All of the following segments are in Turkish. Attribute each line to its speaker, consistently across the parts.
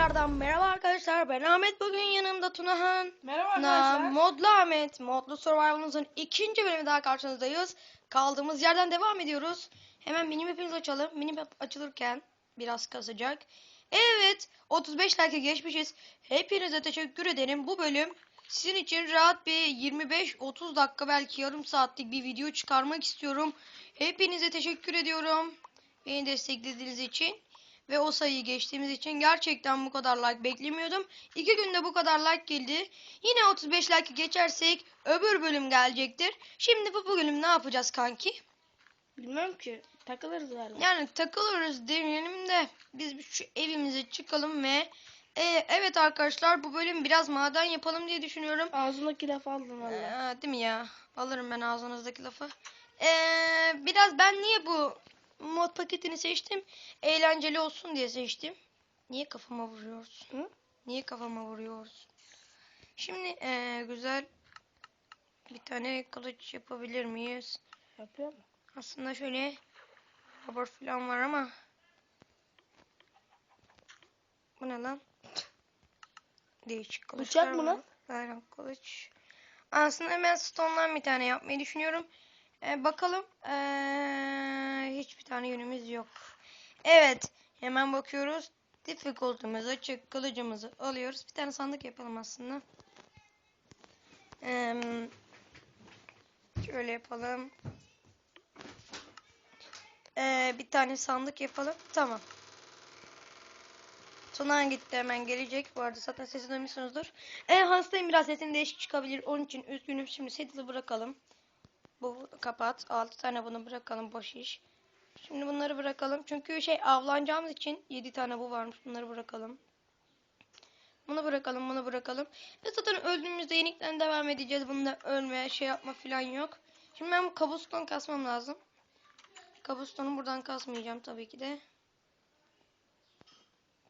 Speaker 1: Tekrardan merhaba arkadaşlar. Ben Ahmet. Bugün yanımda Tunahan.
Speaker 2: Merhaba
Speaker 1: Na,
Speaker 2: arkadaşlar.
Speaker 1: Modlu Ahmet. Modlu Survival'ımızın ikinci bölümü daha karşınızdayız. Kaldığımız yerden devam ediyoruz. Hemen mini map'imizi açalım. Mini map açılırken biraz kasacak. Evet. 35 like'e geçmişiz. Hepinize teşekkür ederim. Bu bölüm sizin için rahat bir 25-30 dakika belki yarım saatlik bir video çıkarmak istiyorum. Hepinize teşekkür ediyorum. Beni desteklediğiniz için ve o sayıyı geçtiğimiz için gerçekten bu kadar like beklemiyordum. İki günde bu kadar like geldi. Yine 35 like geçersek öbür bölüm gelecektir. Şimdi bu bölüm ne yapacağız kanki?
Speaker 2: Bilmem ki. Takılırız galiba.
Speaker 1: Yani takılırız demeyelim de biz şu evimize çıkalım ve e, evet arkadaşlar bu bölüm biraz maden yapalım diye düşünüyorum.
Speaker 2: Ağzındaki laf aldın valla.
Speaker 1: Ee, değil mi ya? Alırım ben ağzınızdaki lafı. Ee, biraz ben niye bu mod paketini seçtim? Eğlenceli olsun diye seçtim. Niye kafama vuruyorsun?
Speaker 2: Hı?
Speaker 1: Niye kafama vuruyorsun? Şimdi ee, güzel bir tane kılıç yapabilir miyiz?
Speaker 2: Yapıyor mu?
Speaker 1: Aslında şöyle rubber falan var ama bu ne lan? Değişik kılıçlar
Speaker 2: Bıçak mı
Speaker 1: var.
Speaker 2: lan?
Speaker 1: Aynen kılıç. Aslında hemen stone'dan bir tane yapmayı düşünüyorum. Ee, bakalım. Ee, hiçbir tane yönümüz yok. Evet. Hemen bakıyoruz. Difficulty'miz açık. Kılıcımızı alıyoruz. Bir tane sandık yapalım aslında. Ee, şöyle yapalım. Ee, bir tane sandık yapalım. Tamam. Tunan gitti hemen gelecek. Bu arada zaten sesi duymuşsunuzdur. Ee, hastayım biraz sesim değişik çıkabilir. Onun için üzgünüm. Şimdi setli bırakalım. Bu kapat. 6 tane bunu bırakalım. Boş iş. Şimdi bunları bırakalım. Çünkü şey avlanacağımız için 7 tane bu varmış. Bunları bırakalım. Bunu bırakalım, bunu bırakalım. Ve zaten öldüğümüzde yenikten devam edeceğiz. Bunda ölme, şey yapma falan yok. Şimdi ben bu kabuston kasmam lazım. Kabustonu buradan kasmayacağım tabii ki de.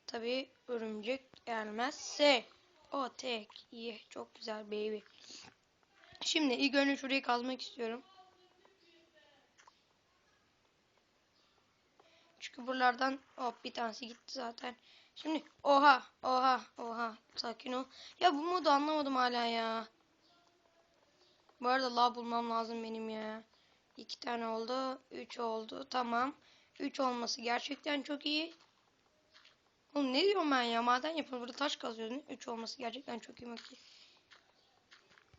Speaker 1: Tabii örümcek gelmezse. O tek. iyi. Çok güzel baby. Şimdi ilk önce şurayı kazmak istiyorum. Çünkü buralardan hop bir tanesi gitti zaten. Şimdi oha oha oha sakin ol. Ya bu modu anlamadım hala ya. Bu arada lav bulmam lazım benim ya. İki tane oldu. Üç oldu. Tamam. Üç olması gerçekten çok iyi. Oğlum ne diyorum ben ya? Maden yapıyorum. Burada taş kazıyoruz. Üç olması gerçekten çok iyi. Bakayım.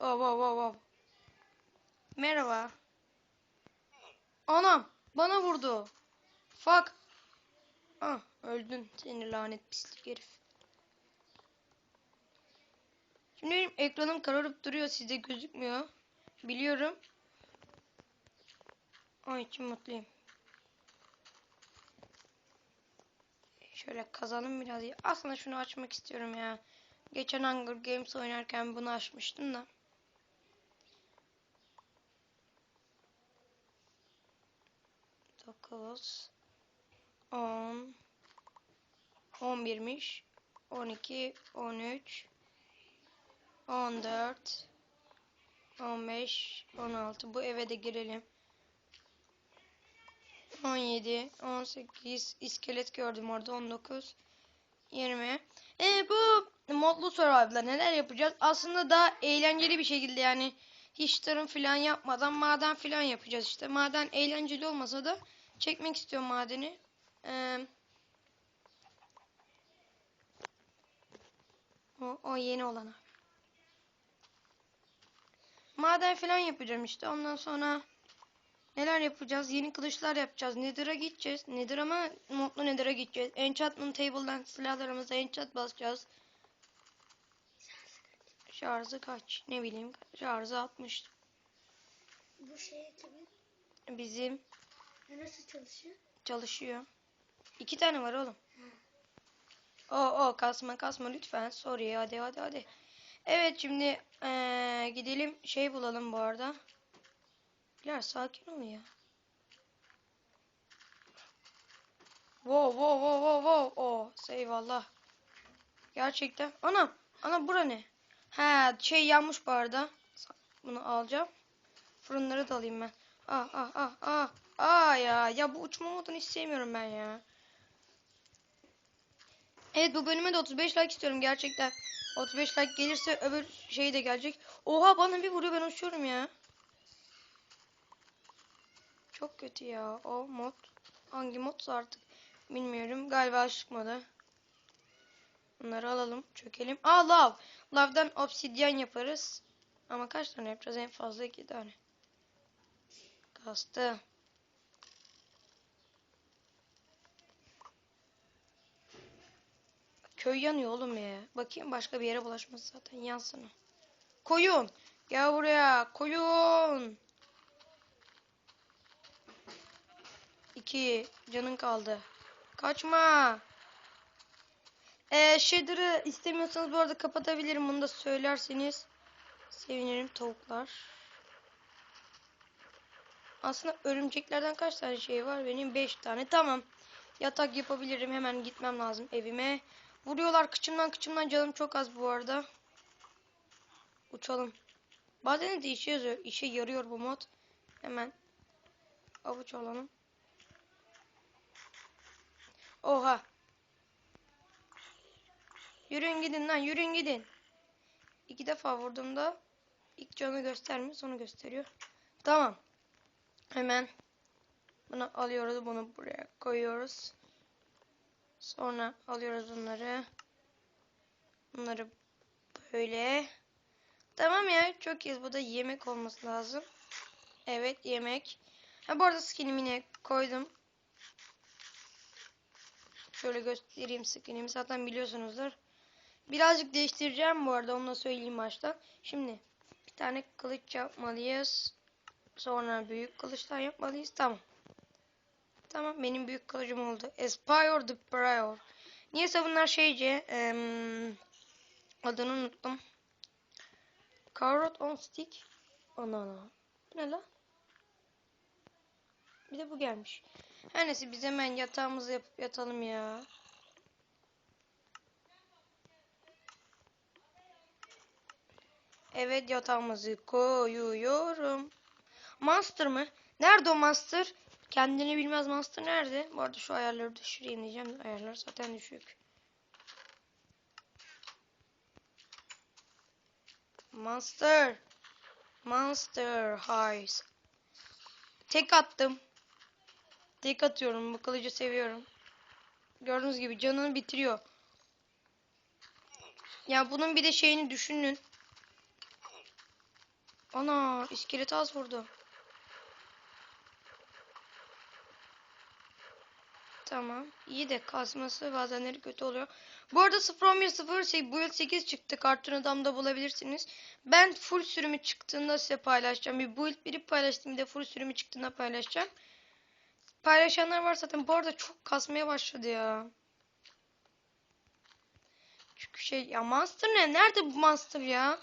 Speaker 1: Oh, wow, wow, wow. Merhaba. Anam. Bana vurdu. Fuck. Ah öldün. Seni lanet pislik herif. Şimdi benim ekranım kararıp duruyor. Sizde gözükmüyor. Biliyorum. Onun için mutluyum. Şöyle kazanım biraz. Aslında şunu açmak istiyorum ya. Geçen Hunger Games oynarken bunu açmıştım da. Dokuz. On. On birmiş. On iki. On üç. On dört. On beş. On altı. Bu eve de girelim. 17, 18, iskelet gördüm orada 19, 20. E bu modlu survival'da neler yapacağız? Aslında daha eğlenceli bir şekilde yani hiç tarım falan yapmadan maden falan yapacağız işte. Maden eğlenceli olmasa da çekmek istiyorum madeni. Ee, o, o yeni olan abi. Maden falan yapacağım işte. Ondan sonra Neler yapacağız? Yeni kılıçlar yapacağız. Nether'a gideceğiz. Nether ama modlu Nether'a gideceğiz. Enchantment table'dan silahlarımıza enchant basacağız. Şarjı kaç? Ne bileyim. Şarjı 60.
Speaker 3: Bu şey kimin?
Speaker 1: Bizim
Speaker 3: Ya Nasıl çalışıyor?
Speaker 1: çalışıyor. İki tane var oğlum. O o kasma kasma lütfen. Sorry hadi hadi hadi. Evet şimdi eee, gidelim şey bulalım bu arada. Bilal sakin ol ya. Wow wow wow wow wow. Oh eyvallah. Gerçekten. Ana ana bura ne? He şey yanmış bu arada. Bunu alacağım. Fırınları da alayım ben. Ah ah ah ah. Aa ya ya bu uçma modunu hiç sevmiyorum ben ya. Evet bu bölüme de 35 like istiyorum gerçekten. 35 like gelirse öbür şey de gelecek. Oha bana bir vuruyor ben uçuyorum ya. Çok kötü ya o mod. Hangi modsa artık bilmiyorum. Galiba çıkmadı. Bunları alalım. Çökelim. Aa lav. Lavdan obsidyen yaparız. Ama kaç tane yapacağız? En fazla iki tane. Kastı. Köy yanıyor oğlum ya. Bakayım başka bir yere bulaşması zaten yansın. Koyun. Gel buraya. Koyun. İki. Canın kaldı. Kaçma. Ee, shader'ı istemiyorsanız bu arada kapatabilirim. Bunu da söylerseniz sevinirim tavuklar. Aslında örümceklerden kaç tane şey var? Benim 5 tane. Tamam. Yatak yapabilirim. Hemen gitmem lazım evime. Vuruyorlar kıçımdan kıçımdan canım çok az bu arada. Uçalım. Bazen de işe yarıyor, işe yarıyor bu mod. Hemen avuç alalım. Oha. Yürüyün gidin lan yürüyün gidin. İki defa vurduğumda ilk canı göstermiyor sonra gösteriyor. Tamam. Hemen bunu alıyoruz bunu buraya koyuyoruz. Sonra alıyoruz bunları. Bunları böyle. Tamam ya çok iyiyiz. Bu da yemek olması lazım. Evet yemek. Ha bu arada skinimi yine koydum. Şöyle göstereyim skinimi. Zaten biliyorsunuzdur. Birazcık değiştireceğim bu arada. Onu da söyleyeyim baştan. Şimdi bir tane kılıç yapmalıyız. Sonra büyük kılıçtan yapmalıyız. Tamam. Tamam benim büyük kılıcım oldu. Aspire the Prior. Niyeyse bunlar şeyce em, adını unuttum. Carrot on stick. Ana ana. Bu ne lan? Bir de bu gelmiş. Her neyse biz hemen yatağımızı yapıp yatalım ya. Evet yatağımızı koyuyorum. Master mı? Nerede o master? Kendini bilmez master nerede? Bu arada şu ayarları düşüreyim diyeceğim. Ayarlar zaten düşük. Monster. Monster Highs. Tek attım. Tek atıyorum. Bu kılıcı seviyorum. Gördüğünüz gibi canını bitiriyor. Ya bunun bir de şeyini düşünün. Ana iskelet az vurdu. Tamam. İyi de kasması bazenleri kötü oluyor. Bu arada 0.11.0 şey build 8 çıktı. Cartoon Adam'da bulabilirsiniz. Ben full sürümü çıktığında size paylaşacağım. Bir build 1'i paylaştım. Bir de full sürümü çıktığında paylaşacağım. Paylaşanlar var zaten. Bu arada çok kasmaya başladı ya. Çünkü şey ya Monster ne? Nerede bu Monster ya?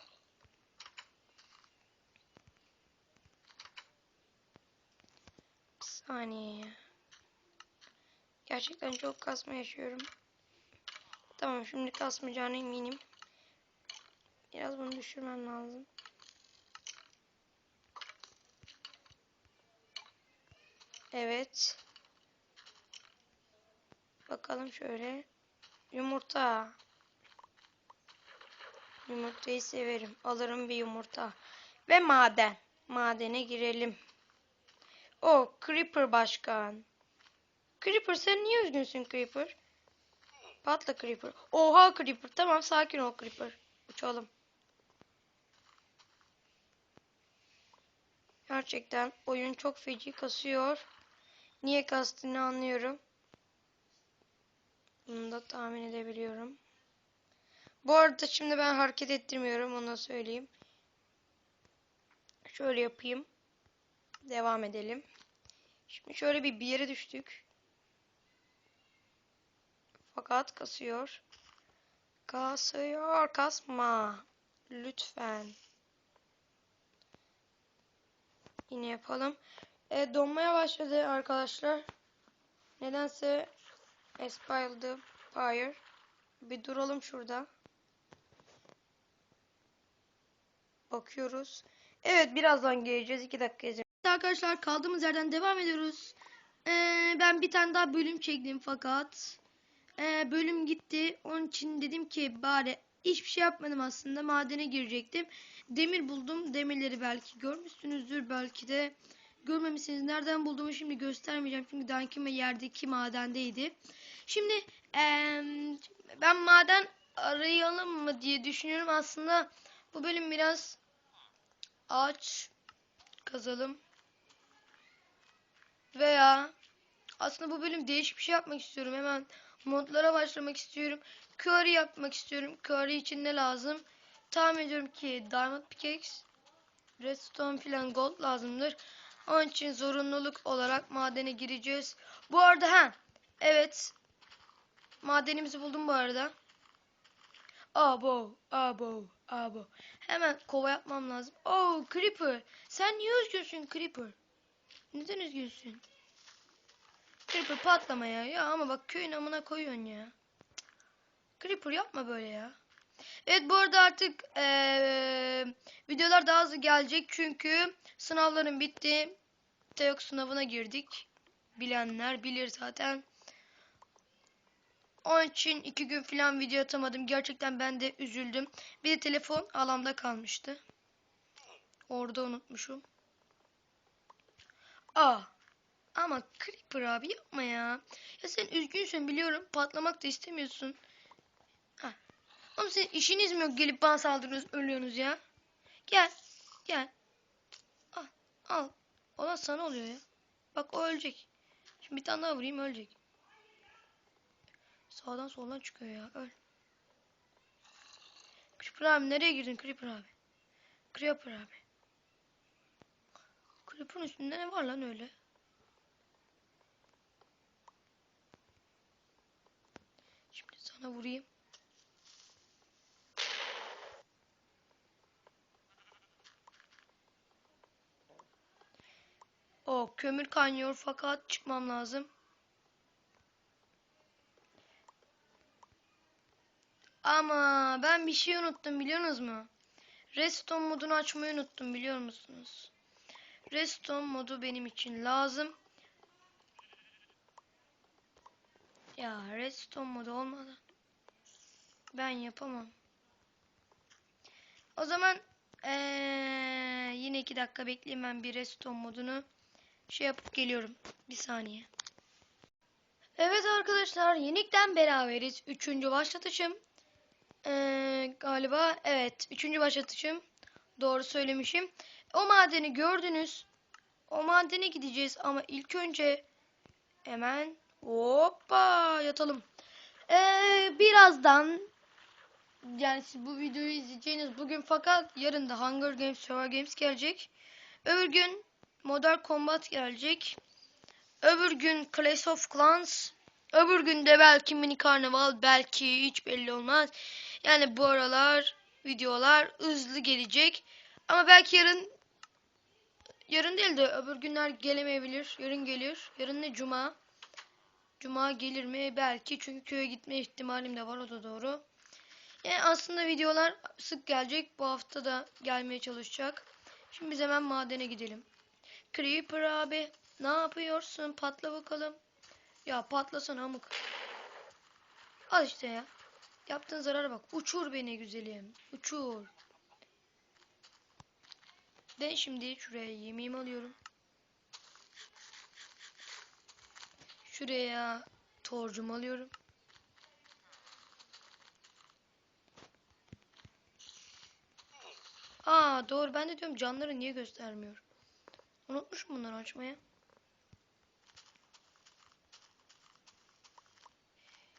Speaker 1: Bir saniye. Gerçekten çok kasma yaşıyorum. Tamam şimdi kasmayacağına eminim. Biraz bunu düşürmem lazım. Evet. Bakalım şöyle. Yumurta. Yumurtayı severim. Alırım bir yumurta. Ve maden. Madene girelim. O Creeper başkan. Creeper sen niye üzgünsün Creeper? Patla Creeper. Oha Creeper. Tamam sakin ol Creeper. Uçalım. Gerçekten oyun çok feci kasıyor. Niye kastığını anlıyorum. Bunu da tahmin edebiliyorum. Bu arada şimdi ben hareket ettirmiyorum. Onu söyleyeyim. Şöyle yapayım. Devam edelim. Şimdi şöyle bir bir yere düştük. Fakat kasıyor. Kasıyor. Kasma. Lütfen. Yine yapalım. E, donmaya başladı arkadaşlar. Nedense the Fire. Bir duralım şurada. Bakıyoruz. Evet birazdan geleceğiz. 2 dakika izin. Arkadaşlar kaldığımız yerden devam ediyoruz. Ee, ben bir tane daha bölüm çektim fakat e, bölüm gitti. Onun için dedim ki bari hiçbir şey yapmadım aslında. Madene girecektim. Demir buldum. Demirleri belki görmüşsünüzdür. Belki de görmemişsiniz. Nereden bulduğumu şimdi göstermeyeceğim. Çünkü Dankime yerdeki madendeydi. Şimdi em, ben maden arayalım mı diye düşünüyorum. Aslında bu bölüm biraz ağaç kazalım. Veya aslında bu bölüm değişik bir şey yapmak istiyorum. Hemen modlara başlamak istiyorum. Curry yapmak istiyorum. Curry için ne lazım? Tahmin ediyorum ki Diamond Pickaxe, Redstone filan Gold lazımdır. Onun için zorunluluk olarak madene gireceğiz. Bu arada ha evet madenimizi buldum bu arada. Abo, abo, abo. Hemen kova yapmam lazım. Oh, Creeper. Sen niye üzgünsün Creeper? Neden üzgünsün? Creeper patlama ya. Ya ama bak köyün amına koyuyorsun ya. Creeper yapma böyle ya. Evet bu arada artık eee, videolar daha hızlı gelecek çünkü sınavların bitti. TEOK sınavına girdik. Bilenler bilir zaten. Onun için iki gün falan video atamadım. Gerçekten ben de üzüldüm. Bir de telefon alamda kalmıştı. Orada unutmuşum. Aa. Ama Creeper abi yapma ya. Ya sen üzgünsün biliyorum. Patlamak da istemiyorsun. Ha. Oğlum senin işiniz mi yok gelip bana saldırıyorsunuz ölüyorsunuz ya. Gel. Gel. Al. Al. Olan sana oluyor ya. Bak o ölecek. Şimdi bir tane daha vurayım ölecek. Sağdan soldan çıkıyor ya. Öl. Creeper abi nereye girdin Creeper abi? Creeper abi. Creeper'ın üstünde ne var lan öyle? Sana vurayım. O kömür kaynıyor fakat çıkmam lazım. Ama ben bir şey unuttum biliyorsunuz mu? Redstone modunu açmayı unuttum biliyor musunuz? Redstone modu benim için lazım. Ya redstone modu olmadan ben yapamam. O zaman eee, yine iki dakika bekleyeyim ben bir redstone modunu şey yapıp geliyorum. Bir saniye. Evet arkadaşlar yenikten beraberiz. Üçüncü başlatışım. Eee, galiba evet. Üçüncü başlatışım. Doğru söylemişim. O madeni gördünüz. O madene gideceğiz ama ilk önce hemen hoppa yatalım. Ee, birazdan yani siz bu videoyu izleyeceğiniz bugün fakat yarın da Hunger Games Survival Games gelecek. Öbür gün Modern Combat gelecek. Öbür gün Clash of Clans. Öbür gün de belki mini karnaval belki hiç belli olmaz. Yani bu aralar videolar hızlı gelecek. Ama belki yarın yarın değil de öbür günler gelemeyebilir. Yarın gelir. Yarın ne cuma? Cuma gelir mi? Belki çünkü köye gitme ihtimalim de var o da doğru. Yani aslında videolar sık gelecek. Bu hafta da gelmeye çalışacak. Şimdi biz hemen madene gidelim. Creeper abi ne yapıyorsun? Patla bakalım. Ya patlasana amık. Al işte ya. Yaptığın zarara bak. Uçur beni güzelim. Uçur. Ben şimdi şuraya yemeğimi alıyorum. Şuraya torcumu alıyorum. Aa doğru ben de diyorum canları niye göstermiyor. Unutmuşum bunları açmaya.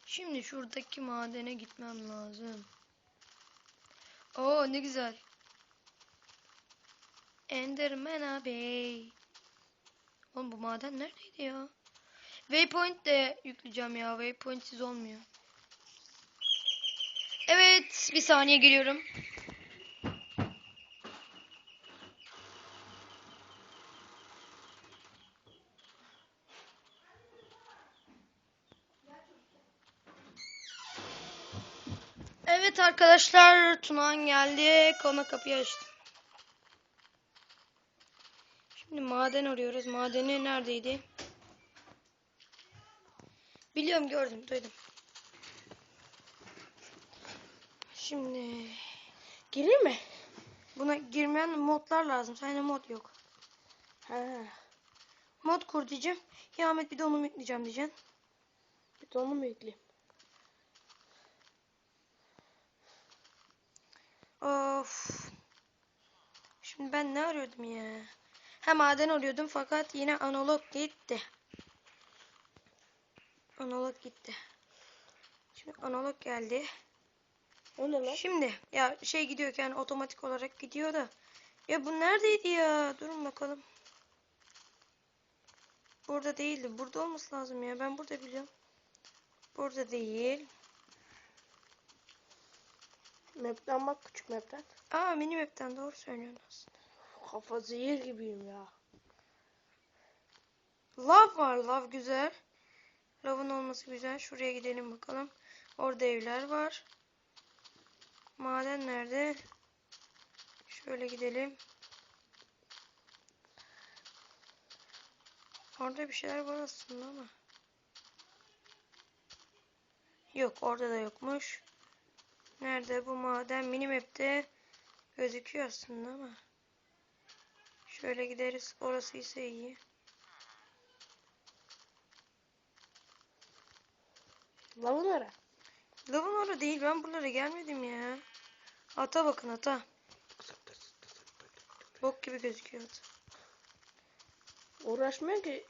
Speaker 1: Şimdi şuradaki madene gitmem lazım. Oo ne güzel. Enderman abi. Oğlum bu maden neredeydi ya? Waypoint de yükleyeceğim ya. Waypointsiz olmuyor. Evet. Bir saniye geliyorum. Evet arkadaşlar. Tunağan geldi. Kona kapıyı açtım. Şimdi maden arıyoruz. Madeni neredeydi? Biliyorum gördüm duydum. Şimdi
Speaker 2: Gireyim mi?
Speaker 1: buna girmeyen modlar lazım. Sende mod yok.
Speaker 2: Ha.
Speaker 1: Mod kur diyeceğim. Ya Ahmet bir de onu mu yükleyeceğim diyeceksin.
Speaker 2: Bir de onu mu yükleyeyim?
Speaker 1: Of. Şimdi ben ne arıyordum ya? Ha maden arıyordum fakat yine analog gitti. Analog gitti. Şimdi analog geldi.
Speaker 2: O ne lan?
Speaker 1: Şimdi ya şey gidiyorken otomatik olarak gidiyor da. Ya bu neredeydi ya? Durun bakalım. Burada değildi. Burada olması lazım ya. Ben burada biliyorum. Burada değil.
Speaker 2: Map'ten bak küçük map'ten.
Speaker 1: Aa mini map'ten doğru söylüyorsun aslında.
Speaker 2: Kafa zehir gibiyim ya.
Speaker 1: Lav var. Lav güzel. Lavın olması güzel. Şuraya gidelim bakalım. Orada evler var. Maden nerede? Şöyle gidelim. Orada bir şeyler var aslında ama. Yok orada da yokmuş. Nerede bu maden? Minimap'te gözüküyor aslında ama. Şöyle gideriz. Orası ise iyi.
Speaker 2: Lavın nere?
Speaker 1: Lavın orada değil. Ben buralara gelmedim ya. Ata bakın ata. Bok gibi gözüküyor at.
Speaker 2: Uğraşmıyor ki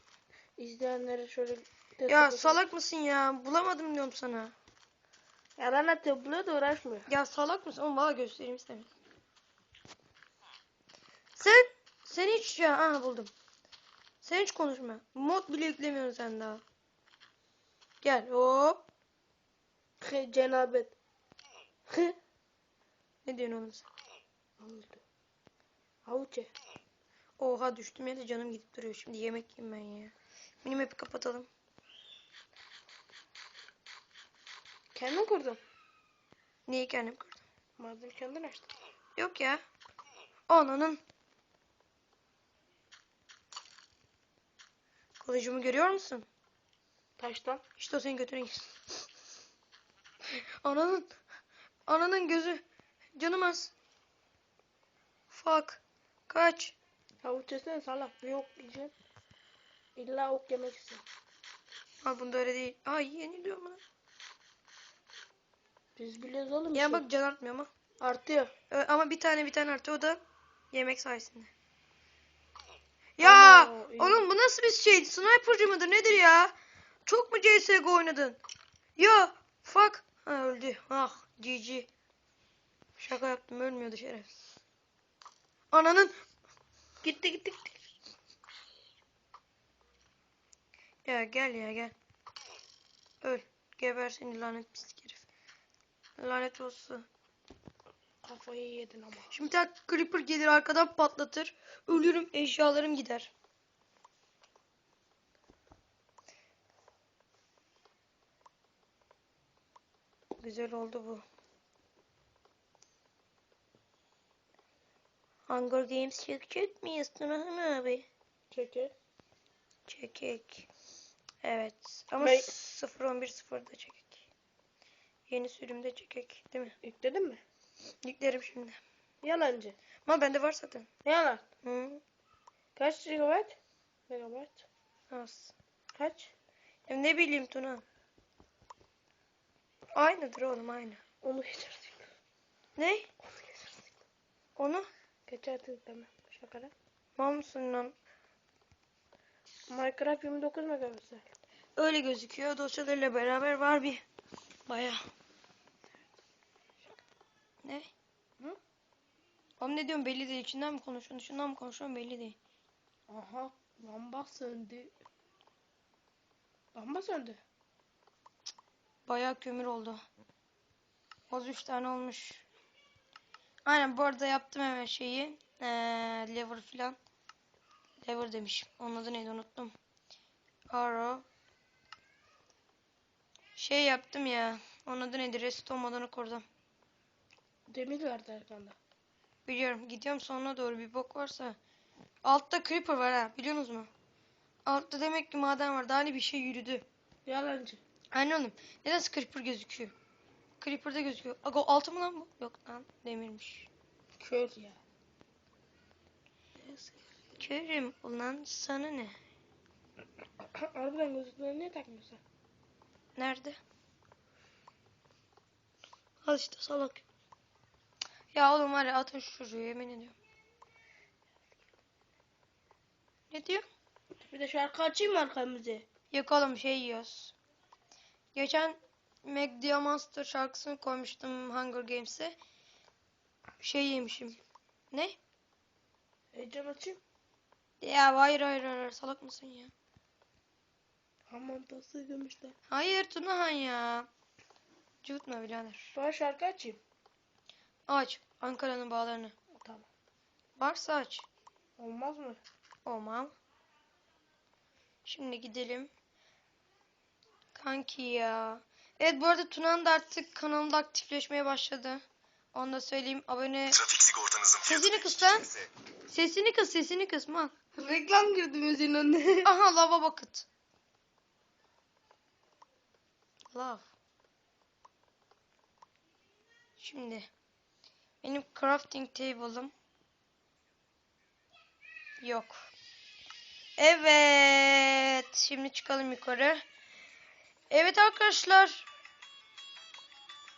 Speaker 2: izleyenlere şöyle
Speaker 1: Ya salak mısın ya? Bulamadım diyorum sana.
Speaker 2: Yalan atıyor buluyor da uğraşmıyor.
Speaker 1: Ya salak mısın? Oğlum valla göstereyim istemedim. Sen, sen hiç ya, aha buldum. Sen hiç konuşma. Mod bile yüklemiyorsun sen daha. Gel hop.
Speaker 2: Cenabet.
Speaker 1: Ne diyorsun oğlum sen?
Speaker 2: Oldu. Havuç ye.
Speaker 1: Oha düştüm ya da canım gidip duruyor. Şimdi yemek yiyeyim ben ya. Minimap'i kapatalım.
Speaker 2: Kendin kurdun.
Speaker 1: Neyi kendim kırdım?
Speaker 2: Madem kendin açtın.
Speaker 1: Yok ya. Ananın. Kılıcımı görüyor musun?
Speaker 2: Taştan.
Speaker 1: İşte o senin götüne gir. Ananın. Ananın gözü. Canım az. Fuck. Kaç.
Speaker 2: Havuç yesene salak. Bir ok yiyeceksin. İlla ok yemek istiyor.
Speaker 1: Ha bunda öyle değil. Ay yeniliyor mu?
Speaker 2: Biz biliyoruz oğlum.
Speaker 1: Ya bak can artmıyor ama.
Speaker 2: Artıyor.
Speaker 1: Ö- Ama bir tane bir tane artıyor o da yemek sayesinde. Ya
Speaker 2: iyi.
Speaker 1: oğlum bu nasıl bir şey? Sniper'cı mıdır nedir ya? Çok mu CSGO oynadın? Ya fuck. Ha öldü. Ah GG. Şaka yaptım ölmüyordu şeref. Ananın. Gitti gitti gitti. Ya gel ya gel. Öl. Geber seni lanet pislik. Lanet olsun.
Speaker 2: Kafayı yedin ama.
Speaker 1: Şimdi bir creeper gelir arkadan patlatır. Ölürüm eşyalarım gider. Güzel oldu bu. Hunger Games çekecek miyiz Tunahan abi?
Speaker 2: Çekil.
Speaker 1: Çekek. Evet. Ama
Speaker 2: Ben-
Speaker 1: 0-11-0'da çekek. Yeni sürümde çekek. Değil mi?
Speaker 2: Yükledin mi?
Speaker 1: Yüklerim şimdi.
Speaker 2: Yalancı.
Speaker 1: Ama bende var zaten.
Speaker 2: Yalan.
Speaker 1: Hı.
Speaker 2: Kaç gigabayt? Megabayt.
Speaker 1: Az.
Speaker 2: Kaç?
Speaker 1: Ya ne bileyim Tuna. Aynıdır oğlum aynı.
Speaker 2: Onu geçersin.
Speaker 1: Ne?
Speaker 2: Onu geçersin.
Speaker 1: Onu?
Speaker 2: Geçersin tamam. Şakara.
Speaker 1: Mal mısın lan?
Speaker 2: Minecraft 29 megapiksel.
Speaker 1: Öyle gözüküyor. Dosyalarıyla beraber var bir. Baya. Ne?
Speaker 2: Hı?
Speaker 1: Oğlum ne diyorsun belli değil. İçinden mi konuşuyorsun? Dışından mı konuşuyorsun belli değil.
Speaker 2: Aha. Lamba söndü. Lamba söndü.
Speaker 1: Bayağı kömür oldu. Az üç tane olmuş. Aynen bu arada yaptım hemen şeyi. Ee, lever filan. Lever demişim. Onun adı neydi unuttum. Arrow. Şey yaptım ya. Onun adı neydi? Redstone modunu kurdum.
Speaker 2: Demir vardı arkanda.
Speaker 1: Biliyorum. Gidiyorum sonuna doğru bir bok varsa. Altta creeper var ha. Biliyorsunuz mu? Altta demek ki maden var. Daha hani bir şey yürüdü.
Speaker 2: Yalancı.
Speaker 1: Aynen oğlum. Neden creeper gözüküyor? Creeper'da gözüküyor. Aga altı mı lan bu? Yok lan demirmiş.
Speaker 2: Kör ya.
Speaker 1: Körüm ulan sana ne?
Speaker 2: Harbiden gözlüklerini niye takmıyorsun?
Speaker 1: Nerede? Al işte salak. Ya oğlum var ya atın şu çocuğu yemin ediyorum. Ne diyor?
Speaker 2: Bir de şarkı açayım mı arkamızı?
Speaker 1: Yok oğlum şey yiyoruz. Geçen Mac Monster şarkısını koymuştum Hunger Games'e. Şey yemişim. Ne?
Speaker 2: Heyecan açayım.
Speaker 1: Ya hayır hayır hayır salak mısın ya?
Speaker 2: Aman tası gömüşler.
Speaker 1: Hayır Tunahan ya. Cıvıtma birader.
Speaker 2: Sonra şarkı açayım.
Speaker 1: Aç Ankara'nın bağlarını.
Speaker 2: Tamam.
Speaker 1: Varsa aç.
Speaker 2: Olmaz mı?
Speaker 1: Olmam. Şimdi gidelim. Kanki ya. Evet bu arada Tuna'nın da artık kanalında aktifleşmeye başladı. Onu da söyleyeyim. Abone...
Speaker 4: Trafik sigortanızın
Speaker 1: Sesini kıs lan. Sesini kıs sesini kıs mal.
Speaker 2: Reklam girdi müziğin önüne.
Speaker 1: Aha lava bucket. Love. Şimdi benim crafting table'ım yok. Evet. Şimdi çıkalım yukarı. Evet arkadaşlar.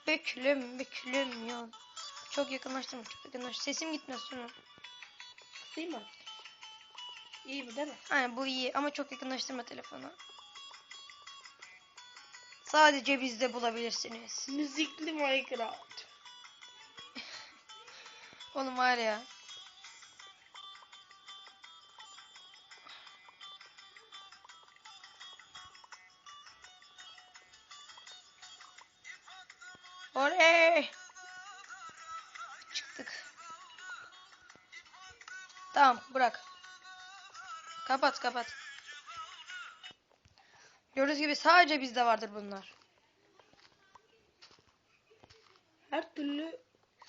Speaker 1: Bekülüm bekülüm ya. Çok yakınlaştım. Çok yakınlaştım. Sesim gitmez sonra.
Speaker 2: Değil mi? İyi mi değil mi?
Speaker 1: Aynen bu iyi ama çok yakınlaştırma telefonu. Sadece bizde bulabilirsiniz.
Speaker 2: Müzikli Minecraft.
Speaker 1: Oğlum var ya. Oley! Çıktık. Tamam bırak. Kapat kapat. Gördüğünüz gibi sadece bizde vardır bunlar.
Speaker 2: Her türlü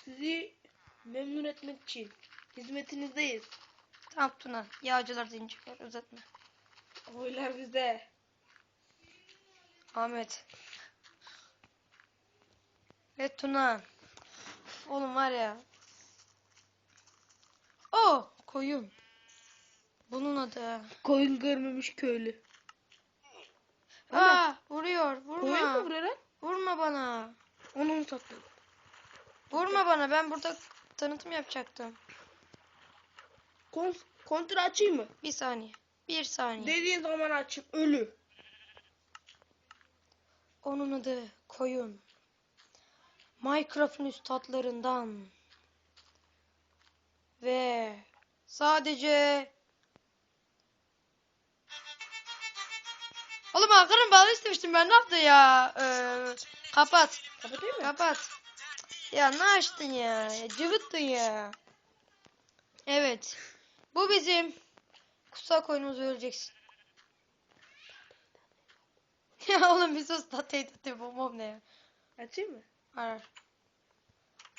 Speaker 2: sizi memnun etmek için hizmetinizdeyiz.
Speaker 1: Tamam Tuna. Yağcılar deyince uzatma.
Speaker 2: Oylar bize.
Speaker 1: Ahmet. Ve Tuna. Oğlum var ya. O koyun. Bunun adı.
Speaker 2: Koyun görmemiş köylü.
Speaker 1: Aa vuruyor. Vurma.
Speaker 2: Koyun mu vuruyor lan?
Speaker 1: Vurma bana.
Speaker 2: Onu mu?
Speaker 1: Vurma bana. Ben burada tanıtım yapacaktım.
Speaker 2: Kon kontra açayım mı?
Speaker 1: Bir saniye. Bir saniye.
Speaker 2: Dediğin zaman açayım. Ölü.
Speaker 1: Onun adı koyun. Minecraft'ın üstadlarından. Ve sadece Oğlum Hakan'ın bağlı istemiştim ben ne yaptı ya? Ee, kapat.
Speaker 2: Kapatayım mı?
Speaker 1: Kapat. Ya ne açtın ya? ya cıvıttın ya. Evet. Bu bizim kutsal koyunumuz öleceksin. ya oğlum bir sus tatayı tatayı bu mom ne ya?
Speaker 2: Açayım mı?
Speaker 1: Arar.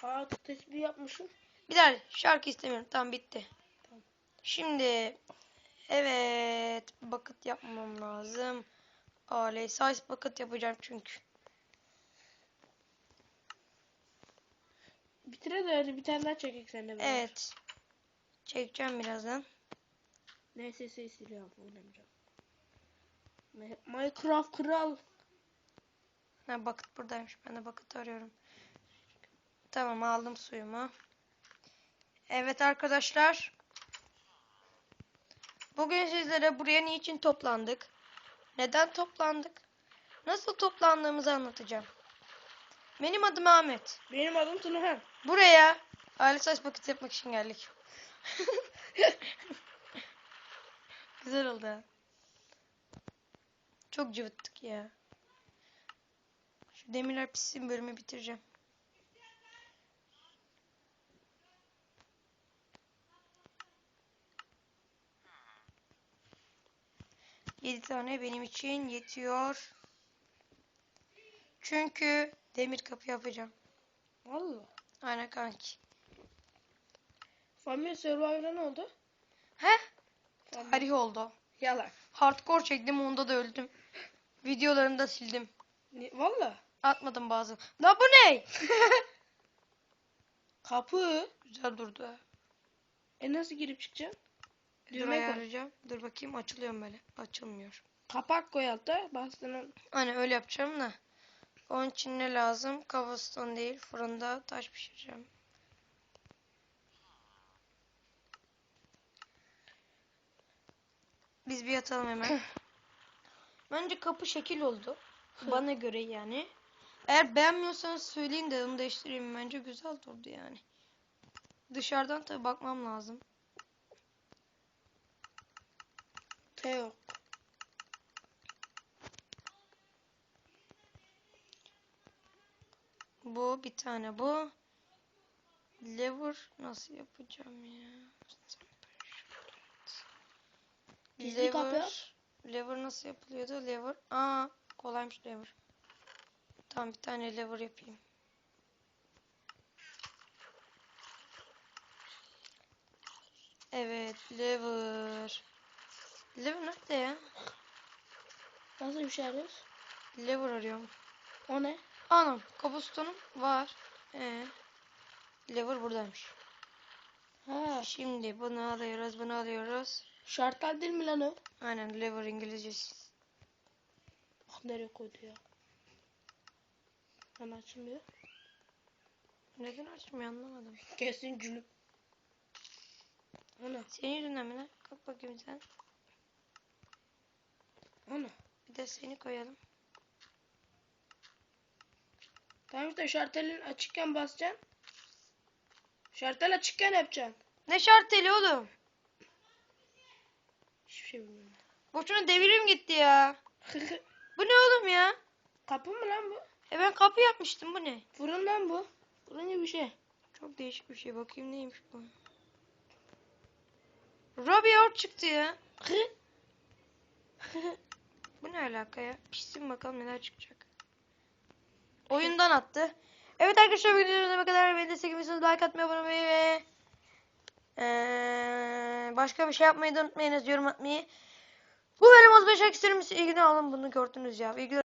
Speaker 2: Aa tesbih yapmışım.
Speaker 1: Bir daha şarkı istemiyorum. Tamam bitti.
Speaker 2: Tamam.
Speaker 1: Şimdi evet bucket yapmam lazım. Oley size bucket yapacağım çünkü.
Speaker 2: Bitire de hadi bir tane daha çekek seninle. beraber.
Speaker 1: Evet. Çekeceğim birazdan.
Speaker 2: Neyse siliyorum. Oynamayacağım. Mi- Minecraft kral.
Speaker 1: Ha bucket buradaymış. Ben de bucket arıyorum. Tamam aldım suyumu. Evet arkadaşlar. Bugün sizlere buraya niçin toplandık? Neden toplandık? Nasıl toplandığımızı anlatacağım. Benim adım Ahmet.
Speaker 2: Benim adım Tunahan.
Speaker 1: Buraya aile saç bucket yapmak için geldik. Güzel oldu. Çok cıvıttık ya. Şu demirler pişsin bölümü bitireceğim. Yedi tane benim için yetiyor. Çünkü demir kapı yapacağım.
Speaker 2: Valla.
Speaker 1: Aynen kanki.
Speaker 2: Family Survivor'a ne oldu?
Speaker 1: He?
Speaker 2: Family.
Speaker 1: Tarih oldu.
Speaker 2: Yalan.
Speaker 1: Hardcore çektim onda da öldüm. Videolarını da sildim.
Speaker 2: Ni- Valla.
Speaker 1: Atmadım bazı. La bu ne?
Speaker 2: Kapı.
Speaker 1: Güzel durdu. ha.
Speaker 2: E nasıl girip çıkacaksın?
Speaker 1: Dur
Speaker 2: Düğme koy.
Speaker 1: ayarlayacağım. Dur bakayım açılıyor mu böyle. Açılmıyor.
Speaker 2: Kapak koy alta. Bastığını
Speaker 1: Hani öyle yapacağım da. Onun için ne lazım? Cobblestone değil. Fırında taş pişireceğim. Biz bir yatalım hemen. Bence kapı şekil oldu. Bana göre yani. Eğer beğenmiyorsanız söyleyin de onu değiştireyim. Bence güzel durdu yani. Dışarıdan tabi bakmam lazım.
Speaker 2: Teo.
Speaker 1: Bu bir tane bu. Lever nasıl yapacağım ya?
Speaker 2: Yap.
Speaker 1: Lever nasıl yapılıyordu? Lever. Aa, kolaymış lever. Tamam bir tane lever yapayım. Evet, lever. Lever nerede ya?
Speaker 2: Nasıl bir şey arıyoruz?
Speaker 1: Lever arıyorum.
Speaker 2: O ne?
Speaker 1: Anam, cobblestone'um var. Ee, lever buradaymış.
Speaker 2: Ha.
Speaker 1: Şimdi bunu alıyoruz, bunu alıyoruz.
Speaker 2: Şartlar değil mi lan o?
Speaker 1: Aynen lever İngilizcesi.
Speaker 2: Bak nereye koydu ya. Lan açılmıyor.
Speaker 1: Neden açmıyor anlamadım.
Speaker 2: Kesin cülüp. Ana.
Speaker 1: Senin yüzünden mi lan? Kalk bakayım sen.
Speaker 2: Ana.
Speaker 1: Bir de seni koyalım.
Speaker 2: Tamam işte şartelin açıkken basacaksın. Şartel açıkken yapacaksın.
Speaker 1: Ne şarteli oğlum?
Speaker 2: Hiçbir şey bilmiyorum.
Speaker 1: Boşuna devirim gitti ya. Bu ne oğlum ya?
Speaker 2: Kapı mı lan bu?
Speaker 1: E ben kapı yapmıştım bu ne?
Speaker 2: Fırın lan bu. Fırın gibi bir şey.
Speaker 1: Çok değişik bir şey. Bakayım neymiş bu. Robert çıktı ya. Bu ne alaka ya? Pişsin bakalım neler çıkacak. Oyundan attı. Evet arkadaşlar videomuzda bu kadar. Beni destekliyorsanız like atmayı, abone olmayı ve eee, başka bir şey yapmayı da unutmayınız. Yorum atmayı. Bu bölüm 35 isterim. İlgini alın bunu gördünüz ya. İlgili